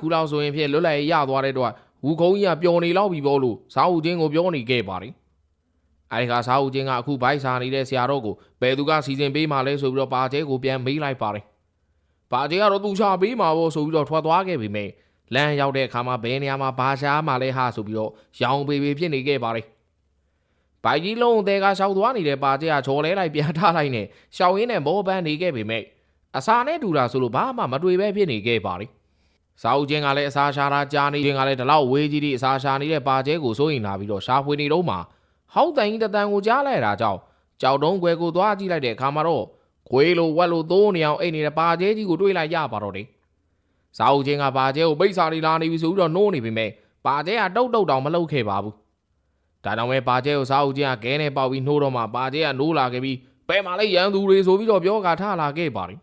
ခုလောက်ဆိုရင်ဖြင့်လွတ်လပ်ရေးရသွားတဲ့တော့ဝူခုံးကြီးကပျော်နေလောက်ပြီပေါ့လို့စာအုပ်ချင်းကိုပြောနေခဲ့ပါတယ်။အဲဒီခါစာအုပ်ချင်းကအခုဘိုက်စာနေတဲ့ဆရာတော်ကိုဘယ်သူကစီစဉ်ပေးမှလဲဆိုပြီးတော့ပါကျဲကိုပြန်မေးလိုက်ပါတယ်။ပါကျဲကတော့သူရှာပေးမှာပေါ့ဆိုပြီးတော့ထွက်သွားခဲ့ပြီမဲ့လမ်းရောက်တဲ့အခါမှာဘယ်နေရာမှာဘာရှာမှလဲဟာဆိုပြီးတော့ရောင်ပေပေဖြစ်နေခဲ့ပါတယ်။ဘိုက်ကြီးလုံးတဲကရှောက်သွားနေတဲ့ပါကျဲကချော်လဲလိုက်ပြန်ထားလိုက်နဲ့ရှောက်ရင်းနဲ့မောပန်းနေခဲ့ပြီမဲ့အစာနဲ့တူတာဆိုလို့ဘာမှမတွေ့ပဲဖြစ်နေခဲ့ပါတယ်။ စာအုပ်ချင်းကလည်းအစာရှာတာကြားနေချင်းကလည်းဒီလောက်ဝေးကြီးဒီအစာရှာနေတဲ့ပါကျဲကိုစိုးရင်လာပြီးတော့ရှာဖွေနေတော့မှဟောက်တိုင်ကြီးတတန်ကိုကြားလိုက်တာကြောင့်ကြောက်တုံးခွဲကိုသွားကြည့်လိုက်တဲ့အခါမှာတော့ခွေးလိုဝက်လိုသိုးနေအောင်အိတ်နေတဲ့ပါကျဲကြီးကိုတွေ့လိုက်ရပါတော့တယ်စာအုပ်ချင်းကပါကျဲကိုပိတ်စာလေးလာနေပြီဆိုပြီးတော့နှိုးနေပေမဲ့ပါကျဲကတုတ်တုတ်တောင်မလှုပ်ခဲ့ပါဘူးဒါကြောင့်ပဲပါကျဲကိုစာအုပ်ချင်းကခဲနဲ့ပေါက်ပြီးနှိုးတော့မှပါကျဲကနိုးလာခဲ့ပြီးဘယ်မှာလဲရန်သူတွေဆိုပြီးတော့ပြောကာထလာခဲ့ပါတယ်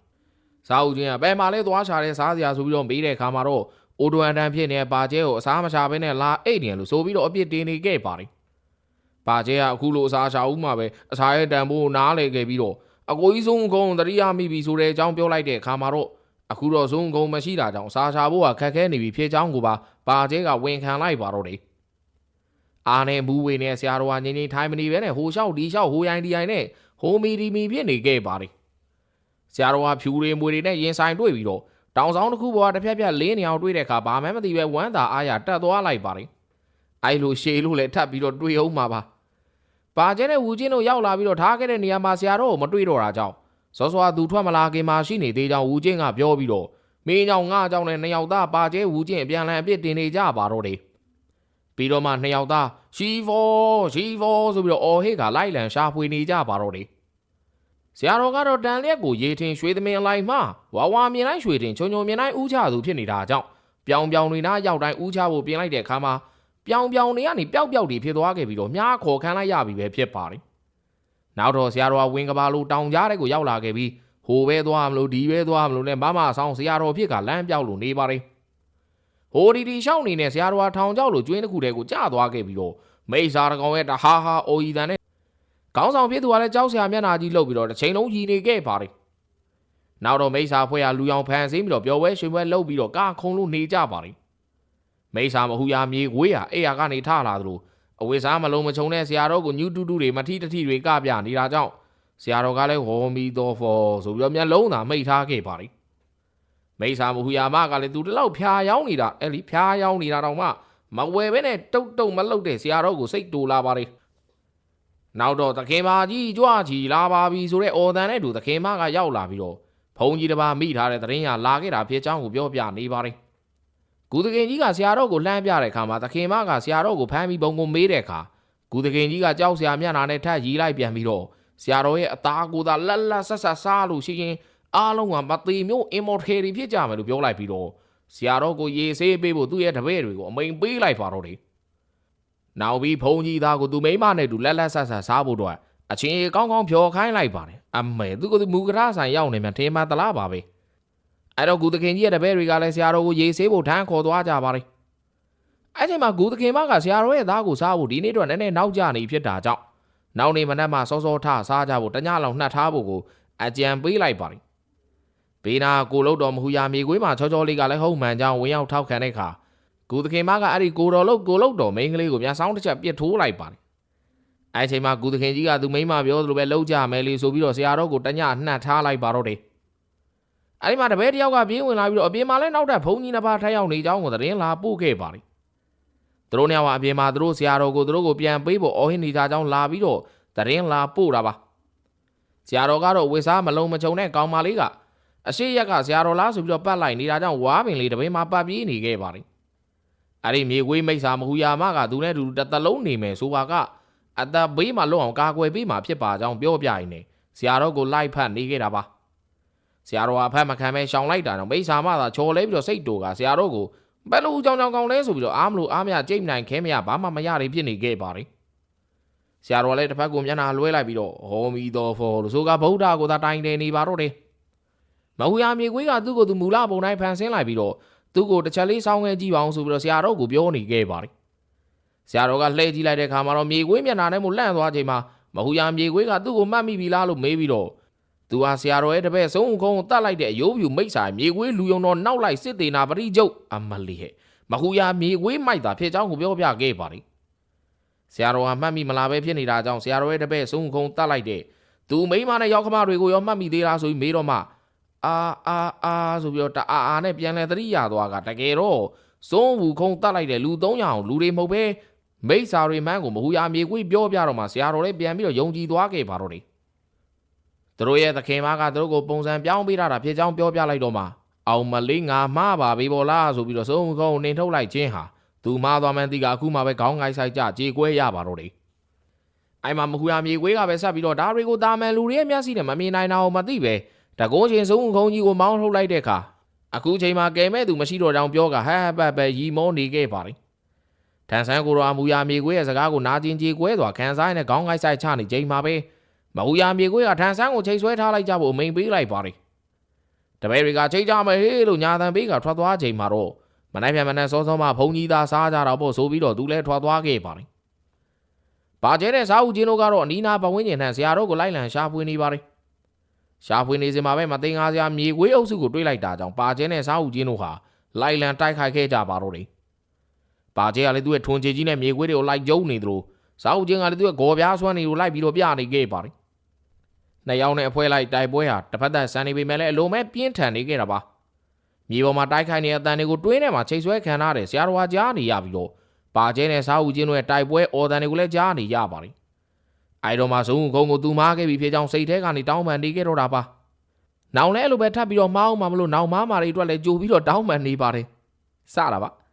စားဦးချင်းကဘယ်မှာလဲသွားချတဲ့စားစရာဆိုပြီးတော့မေးတဲ့အခါမှာတော့အိုဒိုအန်တန်ဖြစ်နေတဲ့ပါကျဲကိုအစားမချဘဲနဲ့လာအိတ်နေလို့ဆိုပြီးတော့အပြစ်တင်နေခဲ့ပါတယ်။ပါကျဲကအခုလိုအစားချဦးမှာပဲအစားရဲ့တန်ဖိုးကိုနားလေခဲ့ပြီးတော့အကိုကြီးဆုံးကုန်းတရိယာမိပြီဆိုတဲ့အကြောင်းပြောလိုက်တဲ့အခါမှာတော့အခုတော့ဆုံးကုန်းမရှိတာကြောင့်အစားချဖို့ကခက်ခဲနေပြီဖြစ်ကြောင်းကိုပါပါကျဲကဝန်ခံလိုက်ပါတော့တယ်။အာနဲ့မူဝေနဲ့ဆရာတော်ကငင်းငင်းထိုင်မနေပဲနဲ့ဟိုလျှောက်ဒီလျှောက်ဟိုရိုင်းဒီရိုင်းနဲ့ဟိုမီဒီမီဖြစ်နေခဲ့ပါတယ်။ ဆရာတော်ကဖြူတွေမွေတွေနဲ့ရင်ဆိုင်တွေ့ပြီးတော့တောင်ဆောင်တစ်ခုပေါ်ကတစ်ဖြက်ဖြက်လင်းနေအောင်တွေ့တဲ့အခါဘာမှမသိပဲဝမ်းသာအားရတက်သွားလိုက်ပါတယ်။အဲလိုရှေလို့လည်းထပ်ပြီးတော့တွေ့အောင်မှာပါ။ပါကျဲတဲ့ဝူချင်းတို့ရောက်လာပြီးတော့ထားခဲ့တဲ့နေရာမှာဆရာတော်ကိုမတွေ့တော့တာကြောင့်စောစောကသူထွက်မလာခင်မှာရှိနေသေးကြောင်းဝူချင်းကပြောပြီးတော့မင်းကြောင့်ငါကြောင့်နဲ့နှစ်ယောက်သားပါကျဲဝူချင်းအပြန်လန်အပြစ်တင်နေကြပါတော့တယ်။ပြီးတော့မှနှစ်ယောက်သားရှီဖောရှီဖောဆိုပြီးတော့အော်ဟေးကလိုက်လံရှာဖွေနေကြပါတော့တယ်။ ဆရာတော်ကတော့တန်လျက်ကိုရေထင်ရွှေသမင်အလိုက်မှဝါဝါမြင်တိုင်းရွှေထင်ချုံချုံမြင်တိုင်းဥချသူဖြစ်နေတာကြောင့်ပြောင်ပြောင်တွေနားရောက်တိုင်းဥချဖို့ပြင်လိုက်တဲ့အခါမှာပြောင်ပြောင်တွေကနေပျောက်ပျောက်တွေဖြစ်သွားခဲ့ပြီးတော့မြားခေါ်ခန်းလိုက်ရပြီပဲဖြစ်ပါတယ်။နောက်တော့ဆရာတော်ကဝင်ကဘာလိုတောင်ကြားတဲ့ကိုရောက်လာခဲ့ပြီးဟိုပဲသွားမလို့ဒီပဲသွားမလို့နဲ့မမဆောင်ဆရာတော်ဖြစ်ကလမ်းပြောက်လို့နေပါတယ်။ဟိုဒီဒီရှောင်းနေတဲ့ဆရာတော်ကထောင်ကြောက်လို့ကျွင်းတစ်ခုတည်းကိုကျသွားခဲ့ပြီးတော့မိစ္ဆာတကောင်ရဲ့တဟာဟာအိုဤတန်နဲ့ ခေါင်းဆောင်ဖြစ်သူကလည်းကြောက်စရာမျက်နှာကြီးလှုပ်ပြီးတော့တစ်ချိန်လုံးရည်နေခဲ့ပါတယ်။နောက်တော့မိစ္ဆာဖွဲ့ရလူအောင်ဖန်ဆင်းပြီးတော့ပျော်ပွဲရွှင်ပွဲလှုပ်ပြီးတော့ကာခုံလို့နေကြပါတယ်။မိစ္ဆာမဟူရမြေခွေးရအဲ့ရကနေထလာသလိုအဝိစားမလုံးမချုံတဲ့ဆရာတော်ကိုညူတူတူတွေမထီတထီတွေကပြနေတာကြောင့်ဆရာတော်ကလည်းဟောမီတော်ဖော်ဆိုပြီးတော့မျက်လုံးသာမိတ်ထားခဲ့ပါတယ်။မိစ္ဆာမဟူရမကလည်းသူတလောက်ဖြာယောင်းနေတာအဲ့လီဖြာယောင်းနေတာတော့မှမဝယ်ဘဲနဲ့တုတ်တုတ်မလှုပ်တဲ့ဆရာတော်ကိုစိတ်တူလာပါတယ်။ နောက်တော့သခင်မကြီးကြွချီလာပါပြီဆိုတဲ့အော်တန်နဲ့တူသခင်မကရောက်လာပြီးတော့ဘုံကြီးတစ်ပါးမိထားတဲ့သတရင်ရလာခဲ့တာဖြစ်ကြောင်းကိုပြောပြနေပါတယ်။ဂူသခင်ကြီးကဆရာတော်ကိုလှမ်းပြတဲ့အခါမှာသခင်မကဆရာတော်ကိုဖမ်းပြီးဘုံကိုမေးတဲ့အခါဂူသခင်ကြီးကကြောက်ဆရာမျက်နှာနဲ့ထပ်ရီလိုက်ပြန်ပြီးတော့ဆရာတော်ရဲ့အသားကိုယ်သာလက်လက်ဆက်ဆက်စားလို့ရှိရင်အားလုံးကမသေးမျိုးအင်မော်ထေတွေဖြစ်ကြမယ်လို့ပြောလိုက်ပြီးတော့ဆရာတော်ကိုရေဆေးပေးဖို့သူ့ရဲ့တပည့်တွေကိုအမိန်ပေးလိုက်ပါတော့တယ်။ နောက်ပြီးဘုံကြီးသားကိုသူမိမနဲ့တူလက်လက်ဆက်ဆက်စားဖို့တော့အချင်းကြီးကောင်းကောင်းဖြော်ခိုင်းလိုက်ပါတယ်အမေသူကသူမူကရဆိုင်ရောက်နေမှထင်မှသလားပါပဲအဲ့တော့ဂူသခင်ကြီးရဲ့တပည့်တွေကလည်းဆရာတော်ကိုရေဆေးဖို့ထမ်းခေါ်သွားကြပါတယ်အဲ့ချိန်မှာဂူသခင်မကဆရာတော်ရဲ့သားကိုစားဖို့ဒီနေ့တော့နည်းနည်းနောက်ကျနေဖြစ်တာကြောင့်နောက်နေ့မနက်မှစောစောထစားကြဖို့တညလောက်နှက်ထားဖို့ကိုအကြံပေးလိုက်ပါတယ်ဘေးနာကိုလုတ်တော်မဟူရမြေခွေးမှာချောချောလေးကလည်းဟုတ်မှန်ကြောင်းဝင်ရောက်ထောက်ခံတဲ့အခါ ကူသခင်မကအဲ့ဒီကိုတော်လုတ်ကိုလုတ်တော်မိန်းကလေးကိုပြန်ဆောင်တစ်ချက်ပြစ်ထိုးလိုက်ပါတယ်။အဲ့ဒီချိန်မှာကူသခင်ကြီးကသူမိန်းမပြောသလိုပဲလှုပ်ကြမယ်လေဆိုပြီးတော့ဆရာတော်ကိုတညနှက်ထားလိုက်ပါတော့တယ်။အဲ့ဒီမှာတပည့်တစ်ယောက်ကပြေးဝင်လာပြီးတော့အပြင်မှာလည်းနောက်ထပ်ဘုံကြီးနှစ်ပါးထိုင်ရောက်နေကြောင်းကိုသတင်းလာပို့ခဲ့ပါတယ်။သူတို့နှစ်ယောက်ကအပြင်မှာသူတို့ဆရာတော်ကိုသူတို့ကိုပြန်ပေးဖို့အော်ဟစ်နေကြကြောင်းလာပြီးတော့သတင်းလာပို့တာပါ။ဆရာတော်ကတော့ဝေစားမလုံးမချုံတဲ့ကောင်မလေးကအရှိရက်ကဆရာတော်လားဆိုပြီးတော့ပတ်လိုက်နေတာကြောင့်ဝါပင်လေးတပင်းမှာပတ်ပြေးနေခဲ့ပါတယ်။ အဲ့ဒီမြေကွေးမိတ်ဆာမဟူယာမကသူနဲ့အတူတူတစ်သက်လုံးနေမယ်ဆိုပါကအသက်ဘေးမှာလွတ်အောင်ကာကွယ်ပေးမှာဖြစ်ပါကြောင်းပြောပြရင်းနဲ့ဆရာတော်ကိုလိုက်ဖတ်နေခဲ့တာပါဆရာတော်ကဖတ်မခံပဲရှောင်လိုက်တာတော့မိတ်ဆာမသာချော်လဲပြီးတော့စိတ်တူကဆရာတော်ကိုဘယ်လိုကြောင်ကြောင်ကောင်းလဲဆိုပြီးတော့အားမလို့အားမရကြိတ်နိုင်ခဲမရဘာမှမရတွေဖြစ်နေခဲ့ပါတယ်ဆရာတော်ကလည်းတစ်ဖက်ကမျက်နှာလွှဲလိုက်ပြီးတော့ဟောမီတော်ဖော်လို့ဆိုကဗုဒ္ဓကိုသာတိုင်တယ်နေပါတော့တယ်မဟူယာမြေကွေးကသူ့ကိုယ်သူမူလပုံတိုင်းဖန်ဆင်းလိုက်ပြီးတော့ သူ့ကိုတစ်ချက်လေးစောင်းခဲ့ကြည့်ပါအောင်ဆိုပြီးတော့ဆရာတော်ကိုပြောနေခဲ့ပါတယ်ဆရာတော်ကလှည့်ကြည့်လိုက်တဲ့အခါမှာတော့မြေကွေးမျက်နှာနဲ့မို့လန့်သွားချိန်မှာမဟူယာမြေကွေးကသူ့ကိုမှတ်မိပြီလားလို့မေးပြီးတော့သူဟာဆရာတော်ရဲ့တပည့်ဆုံးခုံးကိုတတ်လိုက်တဲ့အယိုးပြူမိတ်ဆိုင်မြေကွေးလူယုံတော်နောက်လိုက်စစ်သေးနာပရိကျုပ်အမလီဟဲ့မဟူယာမြေကွေးမိုက်တာဖြစ်ကြောင်းကိုပြောပြခဲ့ပါတယ်ဆရာတော်ကမှတ်မိမလားပဲဖြစ်နေတာကြောင့်ဆရာတော်ရဲ့တပည့်ဆုံးခုံးတတ်လိုက်တဲ့သူမိန်းမနဲ့ရောက်ခမတွေကိုရောမှတ်မိသေးလားဆိုပြီးမေးတော့မှ အာအာအာဆိုပြီးတော့တအာအာနဲ့ပြန်လဲသတိရသွားကတကယ်တော့စုံးဘူးခုံးတတ်လိုက်တဲ့လူ300အောင်လူတွေမဟုတ်ပဲမိတ်စာတွေမှန်းကိုမဟူယာမြေကွေးပြောပြတော့မှဆရာတော်လည်းပြန်ပြီးတော့ယုံကြည်သွားခဲ့ပါတော့တယ်သူတို့ရဲ့သခင်မကသူတို့ကိုပုံစံပြောင်းပေးတာဖြစ်ကြောင်းပြောပြလိုက်တော့မှအောင်မလေးငါမှားပါပြီဗောလားဆိုပြီးတော့စုံခုံးနှင်ထုတ်လိုက်ခြင်းဟာသူမှားသွားမှန်းသိကအခုမှပဲခေါင်းငိုက်ဆိုင်ကြကြေကွဲရပါတော့တယ်အိုင်မှာမဟူယာမြေကွေးကပဲဆက်ပြီးတော့ဒါတွေကိုတာမန်လူတွေရဲ့မျက်စိနဲ့မမြင်နိုင်တာကိုမသိပဲ တကုံးချင်းစုံခုံးကြီးကိုမောင်းထုတ်လိုက်တဲ့အခါအခုချိန်မှာကဲမဲ့သူမရှိတော့ကြောင်ပြောကဟဟပတ်ပဲရီမောနေခဲ့ပါတယ်ထန်ဆန်းကိုရောအမူယာမြေကွေးရဲ့စကားကိုနာကျင်ကြေကွဲစွာခံစားရတဲ့ခေါင်းငိုက်ဆိုင်ချနေချိန်မှာပဲမဟူယာမြေကွေးကထန်ဆန်းကိုချိန်ဆွဲထားလိုက်ကြဖို့အမိန်ပေးလိုက်ပါတယ်တပည့်တွေကချိန်ကြမယ်ဟေးလို့ညာတန်ပေးကထွက်သွားချိန်မှာတော့မနိုင်ပြန်မနဲ့စောစောမှဘုံကြီးသားစားကြတော့ပို့ဆိုပြီးတော့သူလည်းထွက်သွားခဲ့ပါတယ်။ဘာကျဲတဲ့စားဦးချင်းတို့ကတော့အနီးနားပဝင်းကျင်ထန်ဆရာတို့ကိုလိုက်လံရှာဖွေနေပါတယ်။ ရှာဖွေနေစင်မှာပဲမသိငါစရာမြေကွေးအုပ်စုကိုတွေးလိုက်တာကြောင့်ပါကျဲနဲ့စားဦးချင်းတို့ဟာလိုက်လံတိုက်ခိုက်ခဲ့ကြပါတော့တယ်။ပါကျဲကလည်းသူ့ရဲ့ထွန်ချေကြီးနဲ့မြေကွေးတွေကိုလိုက်ကျုံနေသလိုစားဦးချင်းကလည်းသူ့ရဲ့ဂေါ်ပြားဆွမ်းတွေကိုလိုက်ပြီးတော့ပြနေခဲ့ပါတယ်။နှစ်ယောက်နဲ့အဖွဲလိုက်တိုက်ပွဲဟာတစ်ဖက်သက်ဆန်နေပေမဲ့လည်းအလုံးမဲ့ပြင်းထန်နေခဲ့တာပါ။မြေပေါ်မှာတိုက်ခိုက်နေတဲ့အတန်တွေကိုတွင်းထဲမှာချိတ်ဆွဲခံထားတဲ့ဆရာတော်ကကြားနေရပြီးတော့ပါကျဲနဲ့စားဦးချင်းတို့ရဲ့တိုက်ပွဲအော်တန်တွေကိုလည်းကြားနေရပါတယ်။ အဲတော့မှဇုံခုံကိုသူမားခဲ့ပြီးဖြစ်ကြောင်းစိတ်ထဲကနေတောင်းပန်နေခဲ့တော့တာပါ။နောင်လည်းအဲ့လိုပဲထပ်ပြီးတော့မအောင်မှမလို့နောင်မားမာတွေအတွက်လည်းကြိုပြီးတော့တောင်းပန်နေပါတယ်။စတာပါ။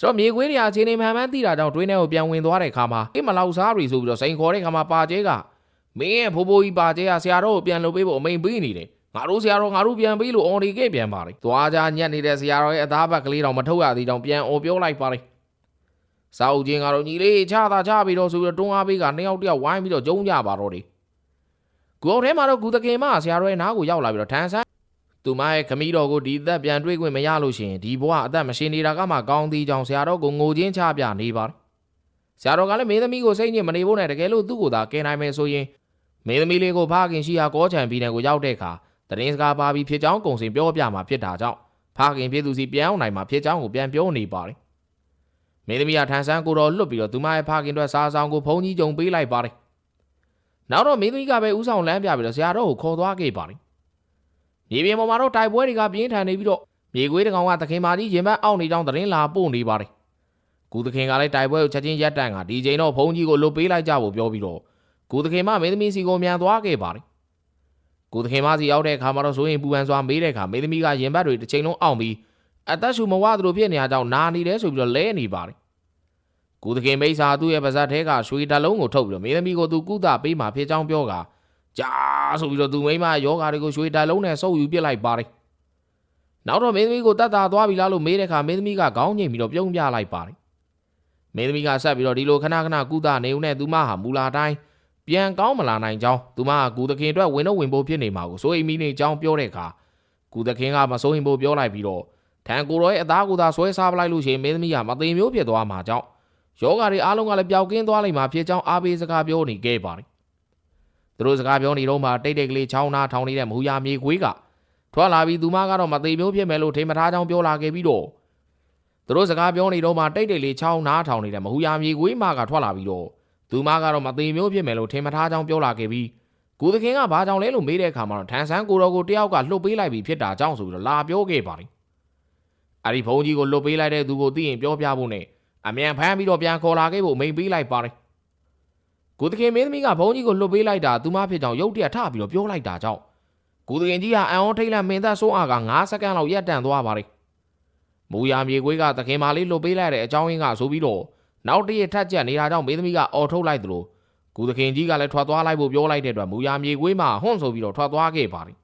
ဆိုတော့မြေခွေးတွေအချင်းနေမှန်မှန်သိတာကြောင့်တွင်းထဲကိုပြန်ဝင်သွားတဲ့ခါမှာအေးမလောက်စားရီဆိုပြီးတော့စိန်ခေါ်တဲ့ခါမှာပါကျဲကမင်းရဲ့ဖိုးဖိုးကြီးပါကျဲကဆရာတော်ကိုပြန်လုပ်ပေးဖို့အမိန်ပေးနေတယ်ငါတို့ဆရာတော်ငါတို့ပြန်ပေးလို့အော်ဒီခဲ့ပြန်ပါလေသွားကြညက်နေတဲ့ဆရာတော်ရဲ့အသားဘက်ကလေးတော့မထုတ်ရသေးကြောင်းပြန်အော်ပြောလိုက်ပါလေ စာအုပ်ချင်းကတော့ညီလေးချတာချပြီးတော့ဆိုပြီးတော့တွန်းအားပေးကနှစ်ယောက်တယောက်ဝိုင်းပြီးတော့ဂျုံကြပါတော့တယ်ကိုယ်ထဲမှာတော့ကုသခင်မဆရာတော်ရဲ့နားကိုရောက်လာပြီးတော့ထန်ဆန်းသူမရဲ့ခမီးတော်ကိုဒီသက်ပြန်တွေ့ခွင့်မရလို့ရှိရင်ဒီဘဝအသက်မရှင်နေတာကမှကောင်းသေးကြောင်းဆရာတော်ကိုငိုချင်းချပြနေပါတယ်ဆရာတော်ကလည်းမင်းသမီးကိုစိတ်ညစ်မနေဖို့နဲ့တကယ်လို့သူ့ကိုသာကယ်နိုင်မယ်ဆိုရင်မင်းသမီးလေးကိုဖခင်ရှိရာကောချံပြည်နယ်ကိုရောက်တဲ့အခါတရင်စကားပါပြီးဖြစ်ကြောင်းကုံစင်ပြောပြမှာဖြစ်တာကြောင့်ဖခင်ဖြစ်သူစီပြန်အောင်နိုင်မှာဖြစ်ကြောင်းကိုပြန်ပြောနေပါတယ် မင်းသမီးကထန်ဆန်းကိုတော့လွတ်ပြီးတော့သူမရဲ့ဖခင်အတွက်စားဆောင်ကိုဖုံးကြီးကြုံပေးလိုက်ပါတယ်နောက်တော့မင်းသမီးကပဲဥဆောင်လမ်းပြပြီးတော့ဆရာတော်ကိုခေါ်သွားခဲ့ပါတယ်မြေပြင်ပေါ်မှာတော့တိုက်ပွဲတွေကပြင်းထန်နေပြီးတော့မြေခွေးတကောင်ကသခင်မာကြီးရင်ဘတ်အောက်နေကြောင်းသတင်းလာပို့နေပါတယ်ကုသခင်ကလည်းတိုက်ပွဲကိုချက်ချင်းရပ်တန့်ကဒီချိန်တော့ဖုံးကြီးကိုလွတ်ပေးလိုက်ကြဖို့ပြောပြီးတော့ကုသခင်မမင်းသမီးစီကိုမြန်သွားခဲ့ပါတယ်ကိုသခင်မစီရောက်တဲ့အခါမှာတော့ဆိုရင်ပူပန်စွာမေးတဲ့အခါမင်းသမီးကရင်ဘတ်တွေတစ်ချိန်လုံးအောင့်ပြီး အသက်ရှူမဝသလိုဖြစ်နေရကြောင်းနာနေတယ်ဆိုပြီးတော့လဲနေပါတယ်ကိုသခင်မိတ်ဆာသူ့ရဲ့ပါဇက်ထဲကရွှေတလုံးကိုထုတ်ပြီးတော့မင်းသမီးကိုသူကုသပေးမှဖြစ်ကြောင်းပြောကကြာဆိုပြီးတော့သူမိမယောဂါတွေကိုရွှေတလုံးနဲ့ဆုပ်ယူပစ်လိုက်ပါတယ်နောက်တော့မင်းသမီးကိုတတ်တာသွားပြီလားလို့မေးတဲ့အခါမင်းသမီးကခေါင်းငိမ့်ပြီးတော့ပြုံးပြလိုက်ပါတယ်မင်းသမီးကဆက်ပြီးတော့ဒီလိုခဏခဏကုသနေုံနဲ့သူမဟာမူလာတိုင်းပြန်ကောင်းမလာနိုင်ကြောင်းသူမကကူသခင်အတွက်ဝင်တော့ဝင်ဖို့ဖြစ်နေမှာကိုစိုးအိမ်မီနေကြောင်းပြောတဲ့အခါကူသခင်ကမစိုးရင်ဖို့ပြောလိုက်ပြီးတော့ ထန်ကိုရောရဲ့အသားကိုသာဆွဲစားပလိုက်လို့ရှိရင်မင်းသမီးကမသိမျိုးဖြစ်သွားမှာကြောင့်ယောဂါတွေအားလုံးကလည်းပျောက်ကင်းသွားလိမ့်မှာဖြစ်ကြောင်းအားပေးစကားပြောနေခဲ့ပါတယ်သူတို့စကားပြောနေတော့မှတိတ်တိတ်ကလေးချောင်းနာထောင်နေတဲ့မဟူယာမြေခွေးကထွက်လာပြီးသူမကတော့မသိမျိုးဖြစ်မယ်လို့ထိမထားကြောင်းပြောလာခဲ့ပြီးတော့သူတို့စကားပြောနေတော့မှတိတ်တိတ်လေးချောင်းနာထောင်နေတဲ့မဟူယာမြေခွေးမကထွက်လာပြီးတော့သူမကတော့မသိမျိုးဖြစ်မယ်လို့ထင်မထားကြောင်းပြောလာခဲ့ပြီးကိုသခင်ကဘာကြောင့်လဲလို့မေးတဲ့အခါမှာတော့ထန်ဆန်းကိုတော်ကိုတယောက်ကလှုပ်ပေးလိုက်ပြီးဖြစ်တာကြောင့်ဆိုပြီးတော့လာပြောခဲ့ပါတယ်။ အဲဒီဘုန်းကြီးကိုလှုပ်ပေးလိုက်တဲ့သူကိုသိရင်ပြောပြဖို့နဲ့အမြန်ဖမ်းပြီးတော့ပြန်ခေါ်လာခဲ့ဖို့မိန်ပေးလိုက်ပါတယ်။ကိုသခင်မင်းသမီးကဘုန်းကြီးကိုလှုပ်ပေးလိုက်တာသူမဖြစ်ကြောင်ရုတ်တရက်ထပြီးတော့ပြောလိုက်တာကြောင့်ကိုသခင်ကြီးကအံဩထိတ်လန့်မင်းသားစိုးအားက9စက္ကန့်လောက်ရပ်တန့်သွားပါတယ်။မမူရမြေခွေးကသခင်မလေးလွတ်ပေးလိုက်တဲ့အကြောင်းရင်းကဆိုပြီးတော့နောက်တည့်ရထက်ချက်နေတာကြောင့်မင်းသမီးကအော်ထုတ်လိုက်သလိုကုသခင်ကြီးကလည်းထွက်သွားလိုက်ဖို့ပြောလိုက်တဲ့အတွက်မူရမြေခွေးမှဟွန့်ဆိုပြီးတော့ထွက်သွားခဲ့ပါတယ်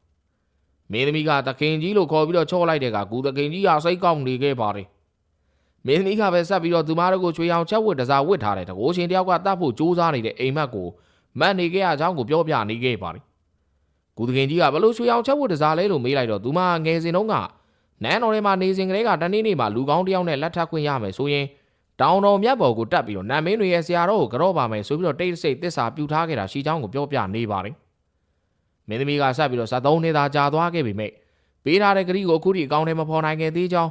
မင်းသမီးကသခင်ကြီးလို့ခေါ်ပြီးတော့ချော့လိုက်တဲ့ကကုသခင်ကြီးကစိတ်ကောက်နေခဲ့ပါတယ်မင်းသမီးကပဲဆက်ပြီးတော့သူမတို့ကိုချွေအောင်ချက်ဝတ်တစားဝတ်ထားတဲ့တကိုးရှင်တယောက်ကတတ်ဖို့ကြိုးစားနေတဲ့အိမ်မက်ကိုမတ်နေခဲ့အကြောင်းကိုပြောပြနေခဲ့ပါတယ်ကုသခင်ကြီးကဘလို့ချွေအောင်ချက်ဝတ်တစားလဲလို့မေးလိုက်တော့သူမငယ်စဉ်တုန်းကနန်းတော်ထဲမှာနေစဉ်ကလေးကတနေ့နေ့မှာလူကောင်းတစ်ယောက်နဲ့လက်ထပ်ခွင့်ရမယ်ဆိုရင်တောင်တော်မြတ်ဘော်ကိုတက်ပြီးတော့နတ်မင်းတွေရဲ့ဆရာတော်ကိုကြော့ပါမယ်ဆိုပြီးတော့တိတ်ဆိတ်သစ္စာပြုထားခဲ့တာရှီချောင်းကိုပြောပြနေပါတယ်။ မင်းသမီးကဆက်ပြီးတော့73နှစ်သာကြာသွားခဲ့ပြီမိပေးထားတဲ့ဂရီကိုအခုထိအကောင်းထဲမဖော်နိုင်ခဲ့သေးကြောင်း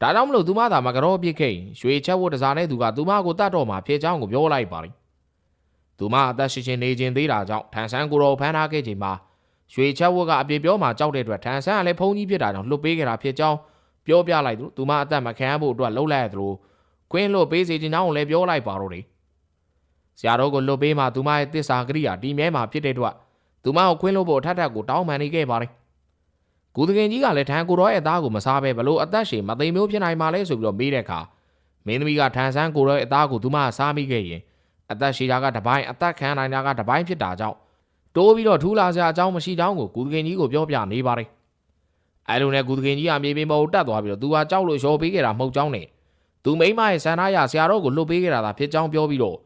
ဒါကြောင့်မလို့သူမသာမကြော့ပြစ်ခဲ့ရင်ရွှေချက်ဝတ်တစားနဲ့သူကသူမကိုတတ်တော်မှာဖြစ်ကြောင်းကိုပြောလိုက်ပါတယ်။သူမအသက်ရှင်ရှင်နေခြင်းသေးတာကြောင့်ထန်ဆန်းကိုတော်ဖမ်းထားခဲ့ချိန်မှာရွှေချက်ဝတ်ကအပြေပြောမှကြောက်တဲ့အတွက်ထန်ဆန်းကလည်းဖုန်ကြီးဖြစ်တာကြောင့်လွတ်ပေးခဲ့တာဖြစ်ကြောင်းပြောပြလိုက်သူသူမအသက်မခံရဖို့အတွက်လှုပ်လိုက်ရသလိုကွင်းလွတ်ပေးစီခြင်းကြောင့်လည်းပြောလိုက်ပါတော့တယ်ဆရာတော်ကိုလွတ်ပေးမှသူမရဲ့တစ္ဆာကရိယာတီမြဲမှာဖြစ်တဲ့အတွက် သူမကိုခွင်းလွတ်ဖို့အထက်ထက်ကိုတောင်းပန်နေခဲ့ပါတယ်ကုသခင်ကြီးကလည်းထန်ကိုတော်ရဲ့အသားကိုမစားဘဲဘလို့အသက်ရှင်မသိမ်းမျိုးဖြစ်နိုင်မှာလဲဆိုပြီးတော့မေးတဲ့အခါမင်းသမီးကထန်ဆန်းကိုတော်ရဲ့အသားကိုသူမကစားမိခဲ့ရင်အသက်ရှိတာကတစ်ပိုင်းအသက်ခံနိုင်တာကတစ်ပိုင်းဖြစ်တာကြောင့်တိုးပြီးတော့ထူးလာစရာအကြောင်းမရှိတောင်းကိုကုသခင်ကြီးကိုပြောပြနေပါတယ်။အဲလိုနဲ့ကုသခင်ကြီးကမြေပြင်ပေါ်ကိုတက်သွားပြီးတော့သူကကြောက်လို့ရောပေးခဲ့တာမဟုတ်ကြောင်းနဲ့သူမိမရဲ့ဆန္ဒရဆရာတော်ကိုလွတ်ပေးခဲ့တာသာဖြစ်ကြောင်းပြောပြီးတော့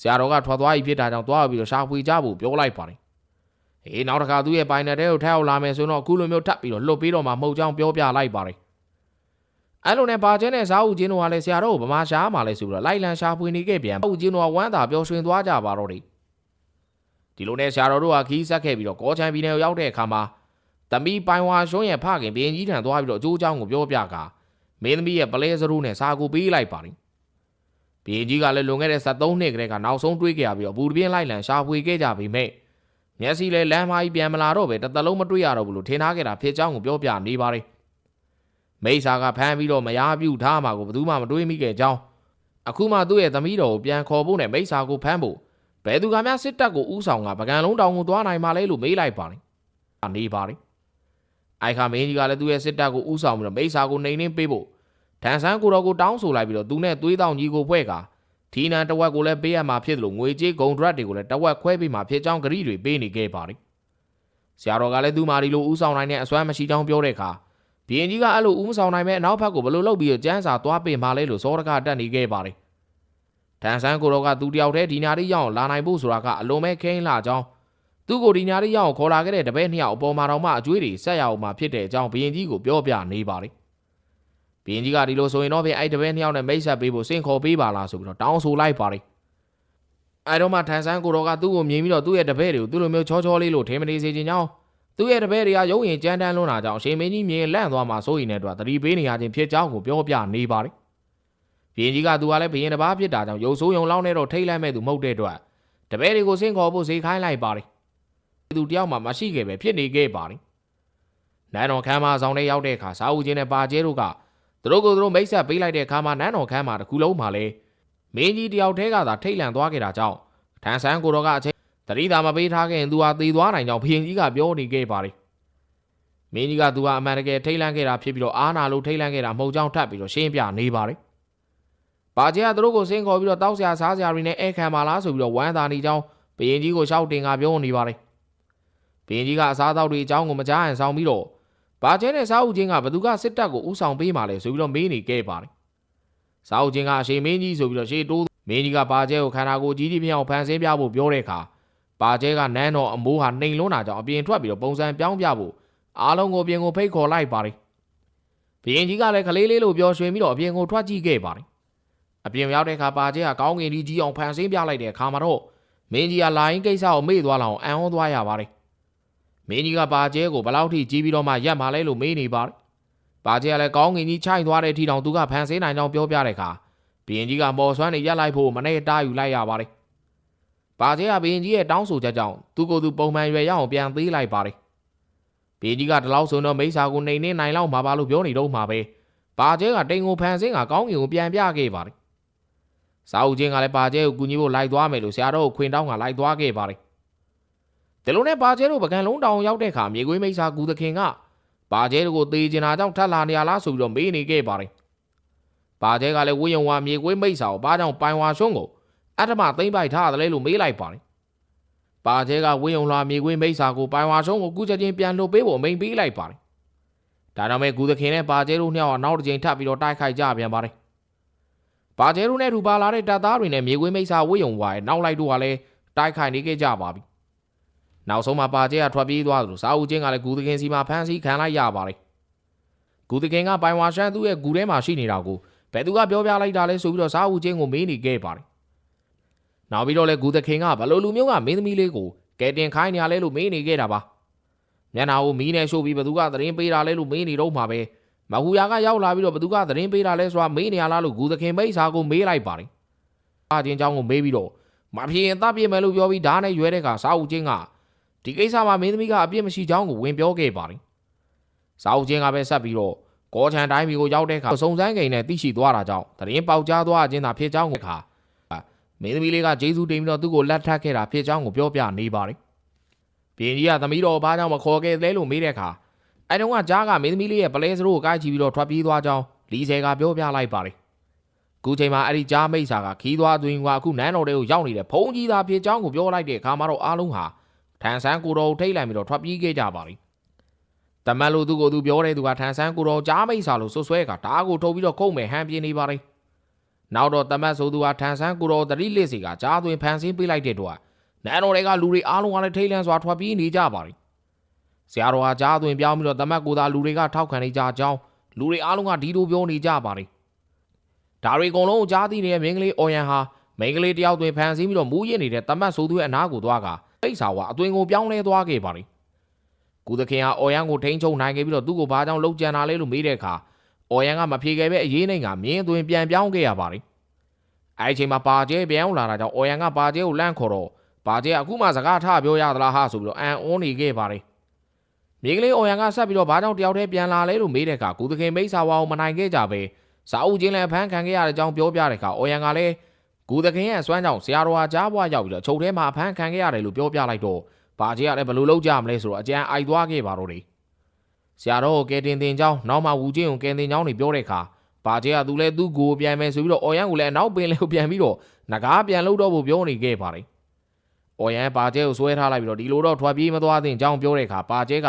ဆရာတော်ကထွက်သွားပြီဖြစ်တာကြောင့်သွားပြီးတော့ရှာဖွေကြဖို့ပြောလိုက်ပါတယ်။ အေးနောက်တစ်ခါသူ့ရဲ့ပိုင်နယ်တဲကိုထပ်ရောက်လာမယ်ဆိုတော့အခုလိုမျိုးထပ်ပြီးတော့လွတ်ပေးတော့မှမဟုတ်ကြောင်းပြောပြလိုက်ပါတယ်။အဲလိုနဲ့ပါကျင်းနဲ့စားဦးချင်းတို့ကလည်းဆရာတော်ကိုဗမာရှားမှလည်းဆိုပြီးတော့လိုက်လံရှာဖွေနေခဲ့ပြန်ဦးချင်းတို့ကဝမ်းသာပျော်ရွှင်သွားကြပါတော့တယ်ဒီလိုနဲ့ဆရာတော်တို့ကခီးဆက်ခဲ့ပြီးတော့ကောချန်ပြည်နယ်ကိုရောက်တဲ့အခါမှာသမီးပိုင်ဝါရွှွန်းရဲ့ဖခင်ဘင်းကြီးထံသွားပြီးတော့အကျိုးအကြောင်းကိုပြောပြကမင်းသမီးရဲ့ပလဲစရိုးနဲ့စာကိုပေးလိုက်ပါတယ်ဘင်းကြီးကလည်းလွန်ခဲ့တဲ့73နှစ်ကတည်းကနောက်ဆုံးတွေးကြရပြီးတော့ဘူတပြင်းလိုက်လံရှာဖွေခဲ့ကြပြီမဲ့ မျက်စိလည်းလမ်းမကြီးပြန်မလာတော့ပဲတစ်သက်လုံးမတွေ့ရတော့ဘူးလို့ထင်ထားခဲ့တာဖြစ်ကြောင်းကိုပြောပြနေပါတယ်မိစ္ဆာကဖမ်းပြီးတော့မရပြုထားမှာကိုဘယ်သူမှမတွေးမိခဲ့ကြောင်းအခုမှသူ့ရဲ့သမီးတော်ကိုပြန်ခေါ်ဖို့နဲ့မိစ္ဆာကိုဖမ်းဖို့ဘယ်သူကများစစ်တပ်ကိုဥဆောင်ကပကံလုံးတောင်ကိုသွားနိုင်မှာလဲလို့မေးလိုက်ပါတယ်။အနေပါတယ်။အိုက်ခါမင်းကြီးကလည်းသူ့ရဲ့စစ်တပ်ကိုဥဆောင်ပြီးတော့မိစ္ဆာကိုနှိမ်နှင်းပေးဖို့ဒန်ဆန်းကိုတော်ကိုတောင်းဆိုလိုက်ပြီးတော့သူနဲ့သွေးတောင်ကြီးကိုဖွဲ့ကာ ထီနန်တဝက်ကိုလည်းပေးရမှာဖြစ်တယ်လို့ငွေကြေးဂုံဒရက်တွေကိုလည်းတဝက်ခွဲပေးမှာဖြစ်ကြောင်းဂရီတွေပေးနေခဲ့ပါတယ်။ဆရာတော်ကလည်းသူမာဒီလိုဥဆောင်နိုင်တဲ့အစွမ်းမရှိကြောင်းပြောတဲ့အခါဘီရင်ကြီးကအဲ့လိုဥမဆောင်နိုင်မဲ့အနောက်ဘက်ကိုဘလို့လုပ်ပြီးတော့ကျန်းစာသွားပေးမှလဲလို့စောရကတက်နေခဲ့ပါတယ်။ဒန်ဆန်းကိုတော့ကသူတယောက်တည်းဒီနာရီရောက်အောင်လာနိုင်ဖို့ဆိုတာကအလွန်ပဲခင်းလာကြောင်းသူ့ကိုဒီနာရီရောက်အောင်ခေါ်လာခဲ့တဲ့တပည့်နှစ်ယောက်အပေါ်မှာတော့မှအကျွေးတွေဆက်ရအောင်မှဖြစ်တဲ့အကြောင်းဘရင်ကြီးကိုပြောပြနေပါတယ် ဘရင်ကြီးကဒီလိုဆိုရင်တော့ပြင်အဲ့တပည့်နှစ်ယောက်နဲ့မိတ်ဆက်ပေးဖို့စင်ခေါ်ပေးပါလားဆိုပြီးတော့တောင်းဆိုလိုက်ပါတယ်အဲ့တော့မှဒန်ဆန်းကိုတော့ကသူ့ကိုမြင်ပြီးတော့သူ့ရဲ့တပည့်တွေကိုသူ့လိုမျိုးချောချောလေးလို့ထင်မနေစေချင်ကြောင်းသူ့ရဲ့တပည့်တွေကရုံရင်ကြမ်းတမ်းလွန်းတာကြောင့်ရှင်မင်းကြီးမြင်လန့်သွားမှစိုးရင်တဲ့အတွက်သတိပေးနေရခြင်းဖြစ်ကြောင်းကိုပြောပြနေပါတယ်ဘရင်ကြီးကသူကလည်းဘရင်တစ်ပါးဖြစ်တာကြောင့်ရုပ်ဆိုးရုံလောက်နဲ့တော့ထိတ်လိုက်မဲ့သူမဟုတ်တဲ့အတွက်တပည့်တွေကိုစင့်ခေါ်ဖို့ဈေးခိုင်းလိုက်ပါတယ်သူတယောက်မှမရှိခဲ့ပဲဖြစ်နေခဲ့ပါတယ်နန်းတော်ခမ်းမဆောင်ထဲရောက်တဲ့အခါစာအုပ်ချင်းနဲ့ပါကျဲတို့က သူတို့ကိုယ်သူတို့မိတ်ဆက်ပေးလိုက်တဲ့အခါမှာနန်းတော်ခမ်းမတစ်ခုလုံးမှာလဲမင်းကြီးတယောက်တည်းကသာထိတ်လန့်သွားခဲ့တာကြောင့်ထန်ဆန်းကိုတော်ကအချိန်တတိသာမပေးထားခဲ့ရင်သူဟာသေသွားနိုင်ကြောင်းဘရင်ကြီးကပြောနေခဲ့ပါတယ်မင်းကြီးကသူဟာအမှန်တကယ်ထိတ်လန့်ခဲ့တာဖြစ်ပြီးတော့အာနာလို့ထိတ်လန့်ခဲ့တာမဟုတ်ကြောင်းထပ်ပြီးတော့ရှင်းပြနေပါတယ်။ပါကျဲကသူတို့ကိုစင်းခေါ်ပြီးတော့တောက်ဆရာစားဆရာတွေနဲ့ဧခံပါလားဆိုပြီးတော့ဝမ်းသာနေကြောင်းဘရင်ကြီးကိုရှောက်တင်ကပြောနေပါတယ်။ဘရင်ကြီးကအစားအသောက်တွေအကြောင်းကိုမကြားဟန်ဆောင်ပြီးတော့ ပါကျဲနဲ့စားဦးချင်းကဘသူကစစ်တပ်ကိုဥဆောင်ပေးမှလဲဆိုပြီးတော့မေးနေခဲ့ပါတယ်။စားဦးချင်းကအရှိမင်းကြီးဆိုပြီးတော့ရှေးတိုးမင်းကြီးကပါကျဲကိုခန္ဓာကိုယ်ကြီးကြီးပြောင်ဖန်ဆင်းပြဖို့ပြောတဲ့အခါပါကျဲကနန်းတော်အမိုးဟာနှိမ်လွန်းတာကြောင့်အပြင်ထွက်ပြီးတော့ပုံစံပြောင်းပြဖို့အားလုံးကိုအပြင်ကိုဖိတ်ခေါ်လိုက်ပါတယ်။ဘရင်ကြီးကလည်းကလေးလေးလိုပြောရွှင်ပြီးတော့အပြင်ကိုထွက်ကြည့်ခဲ့ပါတယ်အပြင်ရောက်တဲ့အခါပါကျဲကကောင်းကင်ကြီးကြီးအောင်ဖန်ဆင်းပြလိုက်တဲ့အခါမှာတော့မင်းကြီးကလာရင်ကိစ္စကိုမေ့သွားလောက်အောင်အံ့ဩသွားရပါတယ်။ မင်းကြီးကပါကျဲကိုဘယ်လောက်ထိကြီးပြီးတော့မှရက်မှလဲလို့မေးနေပါတယ်။ပါကျဲကလည်းကောင်းကင်ကြီးချိုင်သွားတဲ့အထိတောင်သူကဖန်ဆင်းနိုင်ကြောင်းပြောပြတဲ့အခါဘီရင်ကြီးကမော်ဆွမ်းနေရက်လိုက်ဖို့မနဲ့တားယူလိုက်ရပါတယ်။ပါကျဲကဘီရင်ကြီးရဲ့တောင်းဆိုချက်ကြောင့်သူကိုယ်သူပုံမှန်ရွယ်ရအောင်ပြန်သေးလိုက်ပါတယ်။ဘီရင်ကြီးကတလောက်ဆိုတော့မိစ္ဆာကိုနှိမ်နေနိုင်လောက်မှာပါလို့ပြောနေတော့မှာပဲ။ပါကျဲကတိန်ကိုဖန်ဆင်းကကောင်းကင်ကိုပြန်ပြခဲ့ပါတယ်စာအုပ်ချင်းကလည်းပါကျဲကိုကူညီဖို့လိုက်သွားမယ်လို့ဆရာတော်ကိုခွင်တောင်းကလိုက်သွားခဲ့ပါတယ်။ ဒီလိုနဲ့ပါကျဲတို့ပကံလုံးတောင်ရောက်တဲ့အခါမြေခွေးမိတ်ဆာကူသခင်ကပါကျဲတို့ကိုသေချင်တာကြောင့်ထပ်လာနေရလားဆိုပြီးတော့မေးနေခဲ့ပါတယ်ပါကျဲကလည်းဝင်းယုံဝါမြေကွေးမိတ်စာကိုဘာကြောင့်ပိုင်ဝါရှုံးကိုအတ္တမသိမ့်ပိုက်ထားတယ်လို့မေးလိုက်ပါတယ်ပါကျဲကဝင်းယုံလာမြေကွေးမိတ်စာကိုပိုင်ဝါရှုံးကိုကုချက်ချင်းပြန်လွှတ်ပေးဖို့မိန်ပေးလိုက်ပါတယ်ဒါကြောင့်မဲ့ဂူသခင်နဲ့ပါကျဲတို့နှစ်ယောက်ကနောက်တစ်ချိန်ထပ်ပြီးတော့တိုက်ခိုက်ကြပြန်ပါတယ်ပါကျဲတို့နဲ့ထူပါလာတဲ့တပ်သားတွေနဲ့မြေကွေးမိတ်စာဝင်းယုံဝါရဲ့နောက်လိုက်တို့ကလည်းတိုက်ခိုက်နေခဲ့ကြပါပြီ နောက်ဆုံးမှာပါကျဲကထွက်ပြေးသွားသလိုစာအုပ်ချင်းကလည်းဂူသခင်စီမှာဖမ်းဆီးခံလိုက်ရပါတယ်။ဂူသခင်ကပိုင်ဝါရှမ်းသူ့ရဲ့ဂူထဲမှာရှိနေတာကိုဘယ်သူကပြောပြလိုက်တာလဲဆိုပြီးတော့စာအုပ်ချင်းကိုမေးနေခဲ့ပါတယ်။နောက်ပြီးတော့လည်းဂူသခင်ကဘလို့လူမျိုးကမင်းသမီးလေးကိုကဲတင်ခိုင်းနေရလဲလို့မေးနေခဲ့တာပါ။မျက်နှာကိုမီးနဲ့ရှို့ပြီးဘသူကသတင်းပေးတာလဲလို့မေးနေတော့မှာပဲမဟူယာကရောက်လာပြီးတော့ဘသူကသတင်းပေးတာလဲဆိုတာမေးနေရလားလို့ဂူသခင်မိတ်စာကိုမေးလိုက်ပါတယ်။အားချင်းเจ้าကိုမေးပြီးတော့မဖြစ်ရင်တပ်ပြစ်မယ်လို့ပြောပြီးဓာတ်နဲ့ရွဲတဲ့ကစာအုပ်ချင်းက ဒီကိစ္စမှာမင်းသမီးကအပြစ်မရှိကြောင်းကိုဝင်ပြောခဲ့ပါတယ်။စာအုပ်ချင်းကပဲဆက်ပြီးတော့ကောချန်တိုင်းမျိုးကိုရောက်တဲ့အခါစုံစမ်းကိန်းနဲ့သိရှိသွားတာကြောင့်သတင်းပေါက်ကြားသွားခြင်းသာဖြစ်ကြောင်းကိုခါမင်းသမီးလေးကဂျေဇူးတင်ပြီးတော့သူ့ကိုလက်ထပ်ခဲ့တာဖြစ်ကြောင်းကိုပြောပြနေပါတယ်။ပြင်းကြီးကသမီးတော်ဘာကြောင့်မခေါ်ခဲ့လဲလို့မေးတဲ့အခါအဲတုန်းကကြားကမင်းသမီးလေးရဲ့ပလဲစရိုးကိုကိုက်ချီပြီးတော့ထွက်ပြေးသွားကြောင်းလီဆယ်ကပြောပြလိုက်ပါတယ်။ခုချိန်မှာအဲ့ဒီကြားမိတ်စာကခီးသွားသွင်းကအခုနန်းတော်တွေကိုရောက်နေတဲ့ဖုံးကြီးသားဖြစ်ကြောင်းကိုပြောလိုက်တဲ့အခါမှာတော့အားလုံးဟာ ထန်ဆန်းကိုတော်ကိုထိတ်လိုက်ပြီးတော့ထွက်ပြေးခဲ့ကြပါပြီ။တမန်လို့သူကိုသူပြောတဲ့သူကထန်ဆန်းကိုတော်ကြားမိတ်စာလို့ဆွဆွဲကဓာကိုထုတ်ပြီးတော့ခုတ်မယ်ဟန်ပြင်းနေပါလေ။နောက်တော့တမတ်ဆိုသူကထန်ဆန်းကိုတော်တတိလစ်စီကကြားသွင်းဖန်ဆင်းပေးလိုက်တဲ့တော့နန်းတော်တွေကလူတွေအားလုံးကလည်းထိတ်လန့်စွာထွက်ပြေးနေကြပါပြီ။ဆရာတော်ကကြားသွင်းပြောင်းပြီးတော့တမတ်ကိုသာလူတွေကထောက်ခံနေကြကြောင်းလူတွေအားလုံးကဒီလိုပြောနေကြပါလေ။ဒါတွေအကုန်လုံးကြားသိနေတဲ့မင်းကလေးအော်ရန်ဟာမိန်းကလေးတယောက်တွင်ဖန်ဆင်းပြီးတော့မူးရင်နေတဲ့တမတ်ဆိုသူရဲ့အနားကိုသွားက ပိတ်စာကအသွင်ကိုပြောင်းလဲသွားခဲ့ပါလိကုသခင်ဟာအော်ရန်ကိုထိန်းချုပ်နိုင်ခဲ့ပြီးတော့သူ့ကိုဘာကြောင့်လှုပ်ကြံတာလဲလို့မေးတဲ့အခါအော်ရန်ကမဖြေခဲ့ပဲအရေးနိုင်ကမြင်းအသွင်ပြန်ပြောင်းခဲ့ရပါလိအဲဒီအချိန်မှာပါကျဲပြောင်းလာတာကြောင့်အော်ရန်ကပါကျဲကိုလန့်ခေါ်တော့ပါကျဲအခုမှစကားထပြောရသလားဟာဆိုပြီးတော့အန်အွန်းနေခဲ့ပါလိမြေကလေးအော်ရန်ကဆက်ပြီးတော့ဘာကြောင့်တယောက်တည်းပြန်လာလဲလို့မေးတဲ့အခါကုသခင်မိတ်ဆာဝါကိုမနိုင်ခဲ့ကြပဲစာအုပ်ချင်းလည်းဖမ်းခံခဲ့ရတဲ့အကြောင်းပြောပြတဲ့အခါအော်ရန်ကလည်း ဂူသခင်ရဲ့အစွမ်းကြောင့်ဆရာတော်ဟာကြားပွားရောက်ပြီးတော့ချုပ်ထဲမှာအဖမ်းခံခဲ့ရတယ်လို့ပြောပြလိုက်တော့ဘာကြီးကလည်းဘယ်လိုလုပ်ကြမလဲဆိုတော့အကျန်းအိုက်သွားခဲ့ပါတော့တယ်ဆရာတော်ကိုကဲတင်တင်ကြောင်းနောက်မှဝူချင်းကိုကဲတင်ကြောင်းနေပြောတဲ့အခါဘာကြီးကသူလည်းသူ့ကိုပြန်မယ်ဆိုပြီးတော့အော်ရန်ကိုလည်းအနောက်ပင်လေးကိုပြန်ပြီးတော့ငကားပြန်လို့တော့ဖို့ပြောနေခဲ့ပါတယ်အော်ရန်ဘာကျဲကိုဆွဲထားလိုက်ပြီးတော့ဒီလိုတော့ထွက်ပြေးမသွားသင့်ကြောင်းပြောတဲ့အခါဘာကျဲက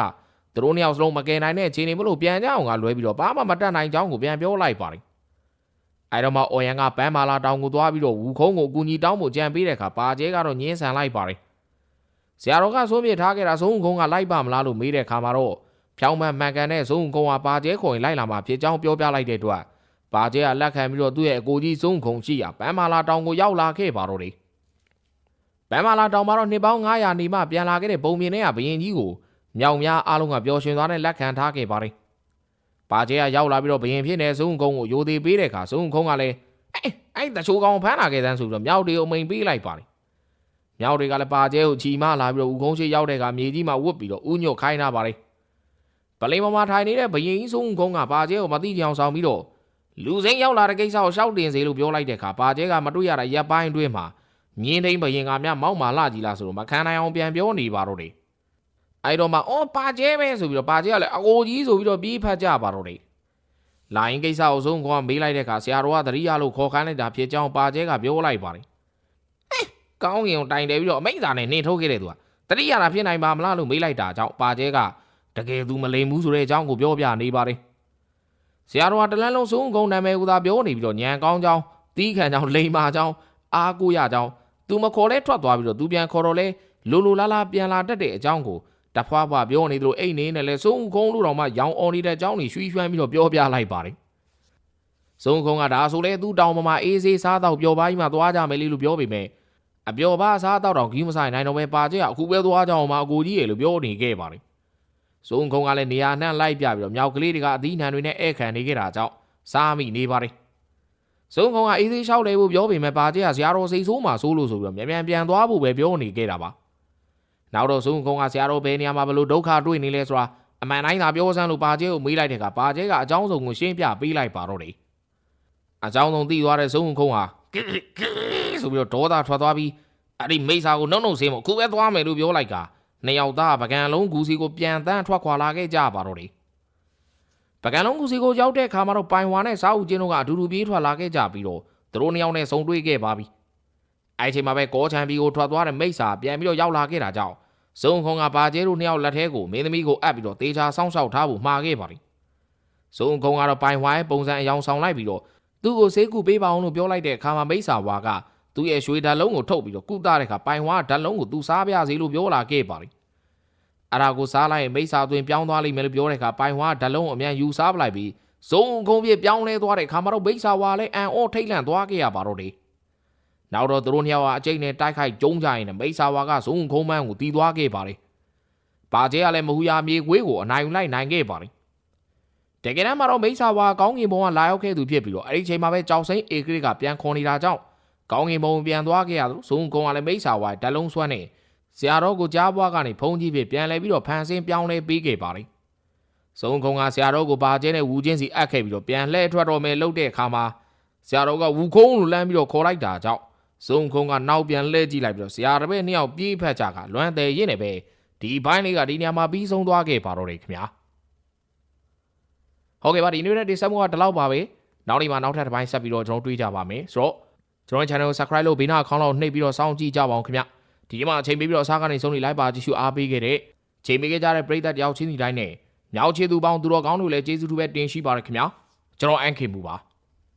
သူတို့နှစ်ယောက်စလုံးမကယ်နိုင်တဲ့အခြေအနေမလို့ပြန်ကြအောင်ကလွဲပြီးတော့ဘာမှမတတ်နိုင်ကြောင်းကိုပြန်ပြောလိုက်ပါတယ် အဲတော့မှအော်ရန်ကပန်းမာလာတောင်ကိုသွားပြီးတော့ဝူခုံးကိုအကူကြီးတောင်းဖို့ကြံပေးတဲ့အခါပါကျဲကတော့ညင်းဆန်လိုက်ပါတယ်ဆရာတော်ကဆုံးပြထားခဲ့တာဆုံးခုံးကလိုက်ပါမလားလို့မေးတဲ့အခါမှာတော့ဖြောင်းမှန်မှန်ကန်တဲ့ဆုံးခုံးကပါကျဲခေါ်ရင်လိုက်လာမှာဖြစ်ကြောင်းပြောပြလိုက်တဲ့အတွက်ပါကျဲကလက်ခံပြီးတော့သူ့ရဲ့အကူကြီးဆုံးခုံရှိရာပန်းမာလာတောင်ကိုရောက်လာခဲ့ပါတော့တယ်ပန်းမာလာတောင်မှာတော့နှစ်ပေါင်း900နေမှပြန်လာခဲ့တဲ့ပုံမြင်တဲ့ကဘရင်ကြီးကိုမြောင်များအားလုံးကပျော်ရွှင်သွားတဲ့လက်ခံထားခဲ့ပါတယ်။ ပါကျဲကရောက်လာပြီးတော့ဘရင်ဖြစ်နေဇုံကုန်းကိုယိုသေးပေးတဲ့အခါဇုံကုန်းကလည်းအဲအဲ့တချိုးကောင်ဖမ်းလာခဲ့တဲ့ဆိုပြီးတော့မြောက်တွေကိုအမိန်ပေးလိုက်ပါတယ်။မြောက်တွေကလည်းပါကျဲကိုချီမလာပြီးတော့ဦးကုန်းရှိရောက်တဲ့အခါမြေကြီးမှာဝတ်ပြီးတော့ဥညွတ်ခိုင်းထားပါတယ်။ပလိမမထိုင်နေတဲ့ဘရင်ကြီးဇုံကုန်းကပါကျဲကိုမတိကြောင်ဆောင်ပြီးတော့လူစိမ်းရောက်လာတဲ့ကိစ္စကိုရှောက်တင်စေလို့ပြောလိုက်တဲ့အခါပါကျဲကမတွေ့ရတဲ့ရပ်ပိုင်းအတွင်းမှာမြင်းသိမ်းဘရင်ကမြမောက်မာလာကြီးလားဆိုတော့မခံနိုင်အောင်ပြန်ပြောနေပါတော့တယ်။ အဲ့တော့မှအော်ပါကျဲပဲဆိုပြီးတော့ပါကျဲကလည်းအကိုကြီးဆိုပြီးတော့ပြီးဖတ်ကြပါတော့တယ်။လိုင်းကိစ္စအဆုံးကမေးလိုက်တဲ့အခါဆရာတော်ကသတိရလို့ခေါ်ခိုင်းလိုက်တာဖြစ်ကြောင်းပါကျဲကပြောလိုက်ပါတယ်။ဟဲ့ကောင်းကင်ကိုတိုင်တယ်ပြီးတော့အမိန့်စာနဲ့နှင်ထုတ်ခဲ့တဲ့သူကသတိရတာဖြစ်နိုင်ပါမလားလို့မေးလိုက်တာကြောင့်ပါကျဲကတကယ်သူမလိမ်ဘူးဆိုတဲ့အကြောင်းကိုပြောပြနေပါတယ်။ဆရာတော်ကတလန်းလုံးစုံကုန်းနာမည်ကိုသာပြောနေပြီးတော့ညံကောင်းကြောင်းတီးခံကြောင်းလိမ်မာကြောင်းအားကိုရကြောင်းသူမခေါ်လဲထွက်သွားပြီးတော့သူပြန်ခေါ်တော့လဲလိုလိုလားလားပြန်လာတတ်တဲ့အကြောင်းကို တဖွာဖွာပြောနေသလိုအိတ်နေနဲ့လဲစုံကုန်းလို့တော့မှရောင်အော်နေတဲ့အကြောင်းကိုရွှီရွှမ်းပြီးတော့ပြောပြလိုက်ပါတယ်။စုံကုန်းကဒါဆိုလဲသူ့တောင်ပမာအေးစေးစားတော့ပျော်ပါးကြီးမှသွားကြမယ်လေလို့ပြောပေမဲ့အပျော်ပါးစားတော့တော့ဂီးမဆိုင်နိုင်တော့ပဲပါကျအခုပဲသွားကြအောင်မအကိုကြီးရေလို့ပြောနေခဲ့ပါတယ်။စုံကုန်းကလည်းနေရာနှံ့လိုက်ပြပြီးတော့မြောက်ကလေးတွေကအသီးနှံတွေနဲ့ဧည့်ခံနေခဲ့တာကြောင့်စားမိနေပါတယ်။စုံကုန်းကအေးစေးလျှောက်လဲဖို့ပြောပေမဲ့ပါကျကဇရာတော်စိတ်ဆိုးမှဆိုးလို့ဆိုပြီးတော့မြန်မြန်ပြန်သွားဖို့ပဲပြောနေခဲ့တာပါ။ နောက်တော့စုံကုန်းကဇရာတော်ဘယ်နေရာမှာဘလို့ဒုက္ခတွေ့နေလဲဆိုတာအမှန်တိုင်းသာပြောစမ်းလို့ပါကျဲကိုမေးလိုက်တဲ့အခါပါကျဲကအကြောင်းစုံကိုရှင်းပြပေးလိုက်ပါတော့တယ်။အကြောင်းစုံသိသွားတဲ့စုံကုန်းဟာကဲကဲဆိုပြီးတော့ဒေါသထွက်သွားပြီးအဲ့ဒီမိစ္ဆာကိုနှုတ်နှုတ်ဆေးမို့ခုပဲသွားမယ်လို့ပြောလိုက်ကနှစ်ယောက်သားပကံလုံးကူစီကိုပြန်တန်းထွက်ခွာလာခဲ့ကြပါတော့တယ်။ပပကံလုံးကူစီကိုရောက်တဲ့အခါမှာတော့ပိုင်ဝါနဲ့စားဦးချင်းတို့ကအတူတူပြေးထွက်လာခဲ့ကြပြီးတော့သူတို့နှစ်ယောက်နဲ့ဆုံတွေ့ခဲ့ပါပြီအဲ့ဒီအချိန်မှာပဲကောချန်ပီကိုထွက်သွားတဲ့မိစ္ဆာပြန်ပြီးတော့ရောက်လာခဲ့တာကြောင့် စုံခုံကဘာကျဲတို့နှစ်ယောက်လက်ထဲကိုမင်းသမီးကိုအပ်ပြီးတော့တေချာစောင့်ရှောက်ထားဖို့မှာခဲ့ပါတယ်စုံခုံကတော့ပိုင်ဝါရဲ့ပုံစံအယောင်ဆောင်လိုက်ပြီးတော့သူ့ကိုဆေးကူပေးပါအောင်လို့ပြောလိုက်တဲ့အခါမှာမိစ္ဆာဝါကသူ့ရဲ့ရွှေဓာတ်လုံးကိုထုတ်ပြီးတော့ကုသတဲ့အခါပိုင်ဝါဓာတ်လုံးကိုသူစားပြစေလို့ပြောလာခဲ့ပါတယ်အရာကိုစားလိုက်ရင်မိစ္ဆာသွင်းပြောင်းသွားလိမ့်မယ်လို့ပြောတဲ့အခါပိုင်ဝါဓာတ်လုံးကိုအမြန်ယူစားပလိုက်ပြီးဇုံခုံပြပြောင်းလဲသွားတဲ့ခါမှာတော့ဘိတ်ဆာဝါလည်းအန်အောထိတ်လန့်သွားခဲ့ရပါတော့တယ်။ နောက်တော့သူတို့နှစ်ယောက်ဟာအကျိတ်နဲ့တိုက်ခိုက်ကျုံးကြရင်လည်းဘိတ်ဆာဝါကဇုံခုံမန်းကိုတီးသွားခဲ့ပါတယ်။ပါကျဲကလည်းမဟူရမြေခွေးကိုအနိုင်ယူလိုက်နိုင်ခဲ့ပါတယ်။တကယ်တမ်းမှာတော့ဘိတ်ဆာဝါကောင်းကင်ဘုံကလာရောက်ခဲ့သူဖြစ်ပြီးတော့အဲ့ဒီချိန်မှာပဲကြောက်စိမ့်အေဂရစ်ကပြန်ခေါ်နေတာကြောင့်ကောင်းကင်ဘုံပြန်သွားခဲ့ရသလိုဇုံခုံကလည်းဘိတ်ဆာဝါဓာတ်လုံးဆွမ်းနေဆရာတော်ကိုကြားပွားကနေဖုံးကြီးဖြစ်ပြန်လဲပြီးတော့ဖန်ဆင်းပြောင်းလဲပေးခဲ့ပါတယ်။စုံခုံကဆရာတော်ကိုပါကျဲနဲ့ဝူချင်းစီအပ်ခဲ့ပြီးတော့ပြန်လှည့်ထွက်တော်မယ်လှုပ်တဲ့အခါမှာဆရာတော်ကဝူခုံးလို့လမ်းပြီးတော့ခေါ်လိုက်တာကြောင့် စုံခုံကနောက်ပြန်လှည့်ကြည့်လိုက်ပြီးတော့ဆရာတပည့်နှစ်ယောက်ပြေးဖက်ကြကလွမ်းတယ်ရင်းနေပဲဒီဘိုင်းလေးကဒီနေရာမှာပြီးဆုံးသွားခဲ့ပါတော့တယ်ခင်ဗျာဟုတ်ကဲ့ပါဒီနေ့နဲ့ဒီဆက်မှုကဒီလောက်ပါပဲနောက်နေ့မှာနောက်ထပ်တစ်ပိုင်းဆက်ပြီးတော့ကျွန်တော်တွေးကြပါမယ်ဆိုတော့ကျွန်တော် channel ကို subscribe လုပ်ဘေးနားအကောင့်လောက်နှိပ်ပြီးတော့စောင့်ကြည့်ကြပါအောင်ခင်ဗျဒီနေ့မှာအချိန်ပေးပြီးတော့အစားကနေဆုံးနေလိုက်ပါကြည့်ရှုအားပေးခဲ့တဲ့ချိန်ပေးခဲ့ကြတဲ့ပရိသတ်တယောက်ချင်းစီတိုင်းနဲ့မြောက်ချေသူပေါင်းသူတော်ကောင်းတို့လည်းကျေးဇူးတူပဲတင်ရှိပါရခင်ဗျာကျွန်တော်အန်ခင်မူပါ